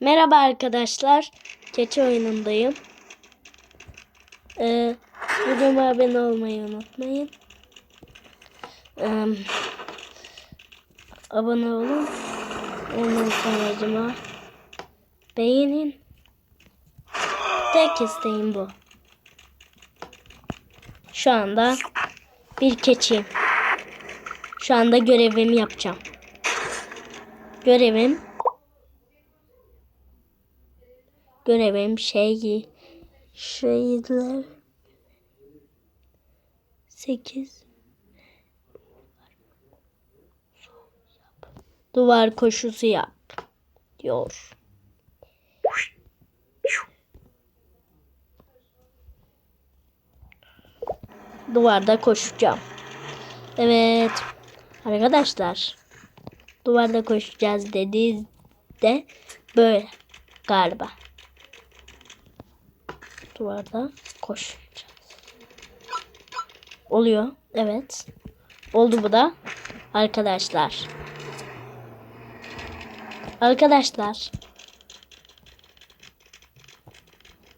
Merhaba arkadaşlar. Keçi oyunundayım. Ee, videoma abone olmayı unutmayın. Ee, abone olun. Ondan sonra beğenin. Tek isteğim bu. Şu anda bir keçiyim. Şu anda görevimi yapacağım. Görevim görevim şey şeyler 8 duvar koşusu yap diyor. Duvarda koşacağım. Evet. Arkadaşlar. Duvarda koşacağız dediğinde böyle galiba. Duvarda koşacağız. Oluyor. Evet. Oldu bu da. Arkadaşlar. Arkadaşlar.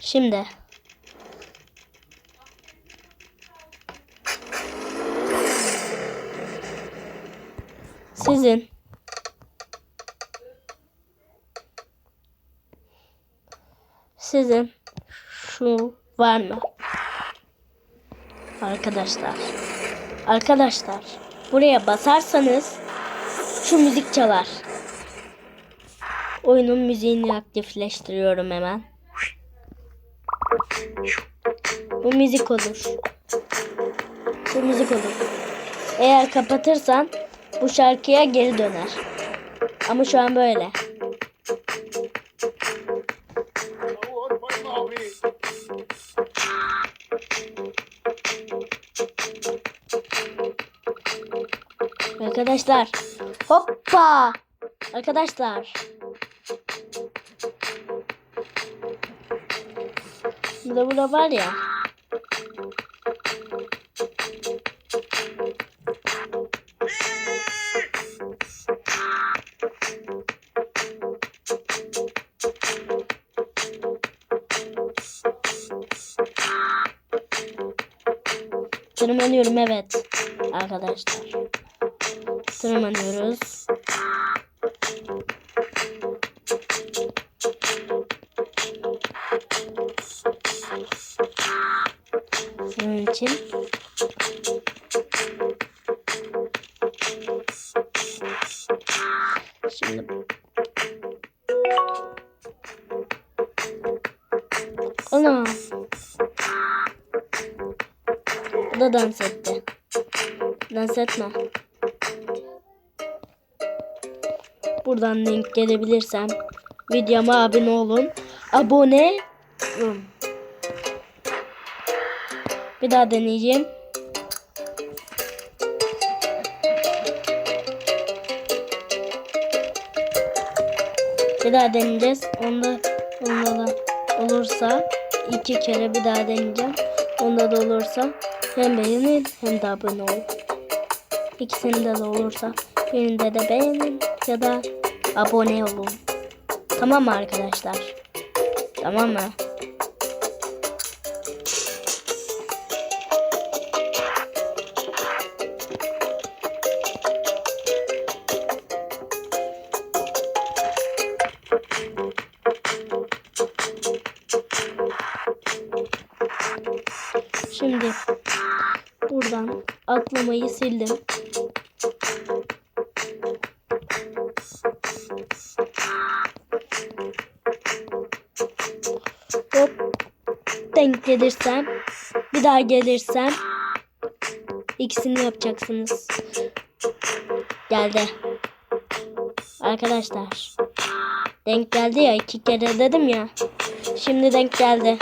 Şimdi sizin sizin şu var mı? Arkadaşlar. Arkadaşlar. Buraya basarsanız şu müzik çalar. Oyunun müziğini aktifleştiriyorum hemen. Bu müzik olur. Bu müzik olur. Eğer kapatırsan bu şarkıya geri döner. Ama şu an böyle. Arkadaşlar. Hoppa. Arkadaşlar. Burada burada var ya. Tırmanıyorum evet. Arkadaşlar. Tırmanıyoruz. Bunun için Şimdi Ana Bu da dans etti. Dans etme. Buradan denk gelebilirsem videoma abone olun. Abone. Bir daha deneyeceğim. Bir daha deneyeceğiz. Onda, onda da olursa iki kere bir daha deneyeceğim. Onda da olursa hem beğenin hem de abone olun. İkisinde de olursa birinde de beğenin ya da abone olun. Tamam mı arkadaşlar? Tamam mı? Şimdi buradan atlamayı sildim. Denk gelirsem bir daha gelirsem ikisini yapacaksınız. Geldi. Arkadaşlar. Denk geldi ya iki kere dedim ya. Şimdi denk geldi.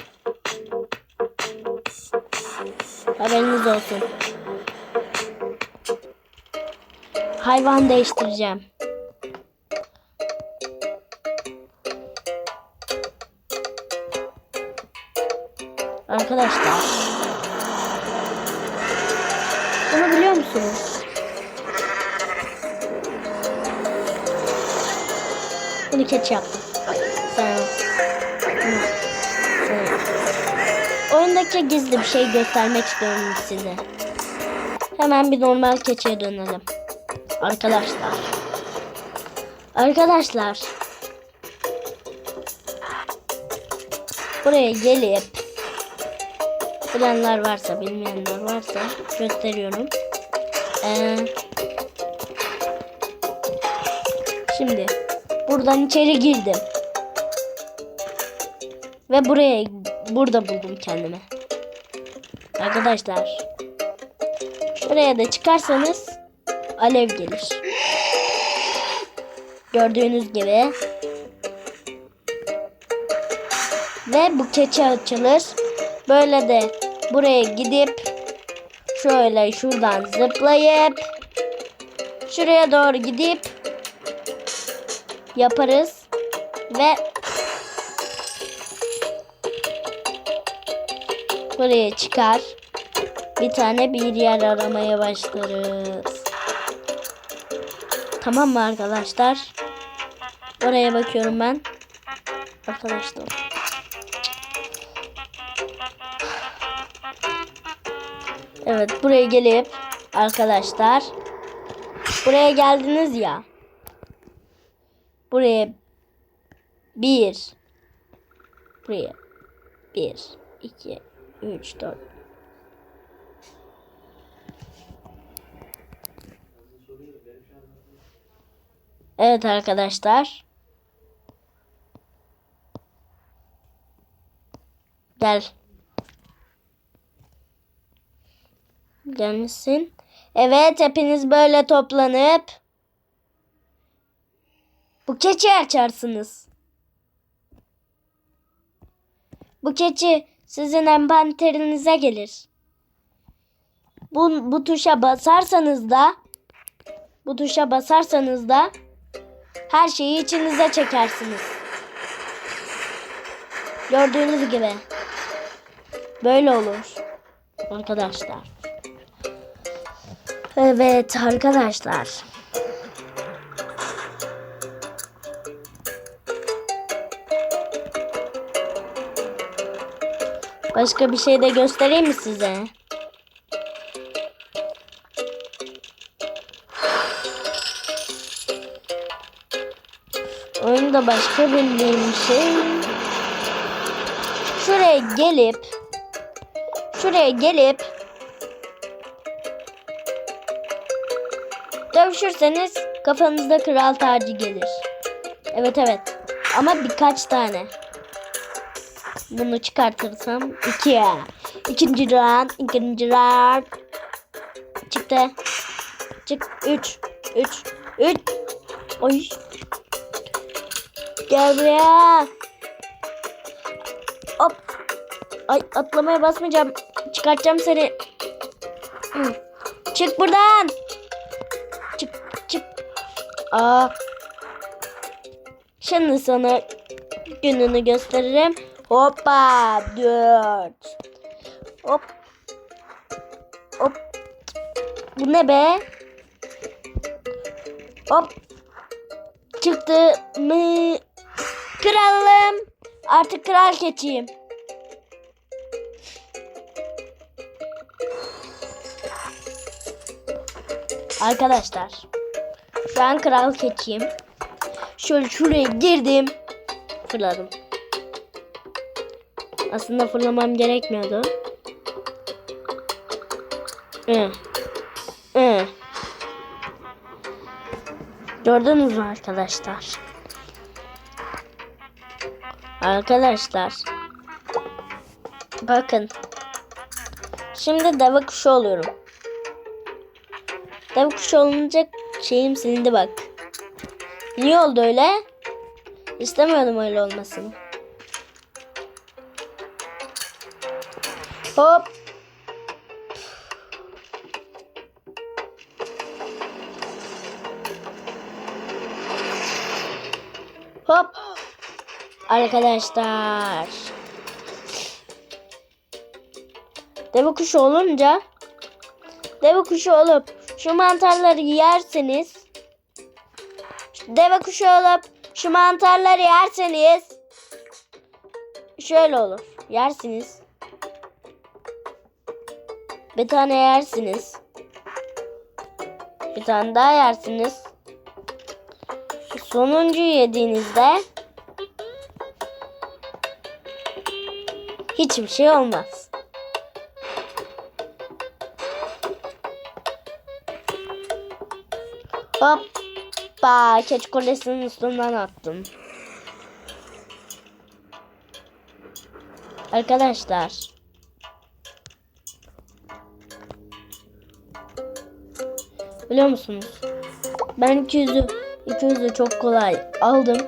Haberiniz olsun. Hayvan değiştireceğim. Arkadaşlar. Bunu biliyor musunuz? Bunu keçi yaptım. Sen. Sen. Oyundaki gizli bir şey göstermek istiyorum size. Hemen bir normal keçiye dönelim. Arkadaşlar. Arkadaşlar. Buraya gelip bilenler varsa bilmeyenler varsa gösteriyorum. Ee, şimdi buradan içeri girdim. Ve buraya burada buldum kendimi. Arkadaşlar. Şuraya da çıkarsanız alev gelir. Gördüğünüz gibi. Ve bu keçi açılır. Böyle de buraya gidip şöyle şuradan zıplayıp şuraya doğru gidip yaparız ve buraya çıkar bir tane bir yer aramaya başlarız. Tamam mı arkadaşlar? Oraya bakıyorum ben. Arkadaşlar. Evet buraya gelip arkadaşlar buraya geldiniz ya. Buraya bir buraya bir iki üç dört Evet arkadaşlar. Gel. Gelmişsin. Evet hepiniz böyle toplanıp bu keçi açarsınız. Bu keçi sizin envanterinize gelir. Bu, bu tuşa basarsanız da bu tuşa basarsanız da her şeyi içinize çekersiniz. Gördüğünüz gibi. Böyle olur. Arkadaşlar. Evet arkadaşlar. Başka bir şey de göstereyim mi size? Oyunda başka bildiğim şey şuraya gelip şuraya gelip dövüşürseniz kafanızda kral tacı gelir. Evet evet ama birkaç tane. Bunu çıkartırsam iki ya. İkinci round, ikinci round. Çıktı. Çık. Üç. Üç. Üç. Oy. Gel buraya. Hop. Ay atlamaya basmayacağım. Çıkartacağım seni. Çık buradan. Aa. Şimdi sana gününü gösteririm. Hoppa. Dört. Hop. Hop. Bu ne be? Hop. Çıktı mı? Kralım. Artık kral keçiyim. Arkadaşlar. An kral keçiyim. Şöyle şuraya girdim. Fırladım. Aslında fırlamam gerekmiyordu. Hı. Hı. Gördünüz mü arkadaşlar? Arkadaşlar. Bakın. Şimdi deve kuşu oluyorum. Deve kuşu olunca şeyim silindi bak. Niye oldu öyle? İstemiyordum öyle olmasını. Hop. Hop. Arkadaşlar. Deve kuşu olunca deve kuşu olup şu mantarları yerseniz deve kuşu olup şu mantarları yerseniz şöyle olur. Yersiniz. Bir tane yersiniz. Bir tane daha yersiniz. Sonuncu yediğinizde hiçbir şey olmaz. Hoppa! Keçi kulesinin üstünden attım. Arkadaşlar. Biliyor musunuz? Ben 200'ü 200'ü çok kolay aldım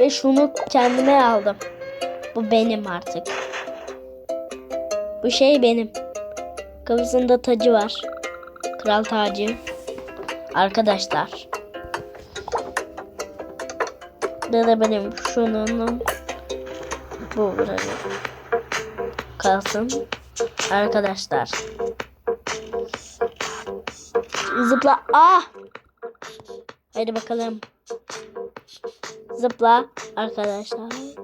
ve şunu kendime aldım. Bu benim artık. Bu şey benim. Kafasında tacı var. Kral tacı. Arkadaşlar. Bu da benim şunun bu burada kalsın. Arkadaşlar. Zıpla. Ah! Hadi bakalım. Zıpla arkadaşlar.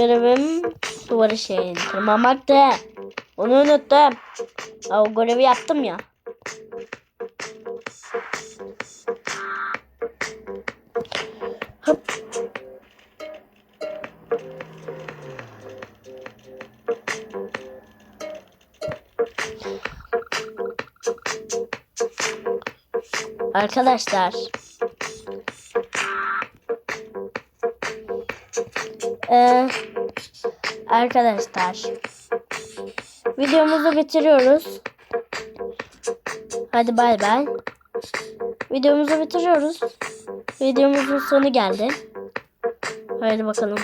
Görevim duvarı şeyin tırmanmaktı. Onu unuttum. Aa, o görevi yaptım ya. Hop. Arkadaşlar. Ee, arkadaşlar. Videomuzu bitiriyoruz. Hadi bay bay. Videomuzu bitiriyoruz. Videomuzun sonu geldi. Haydi bakalım.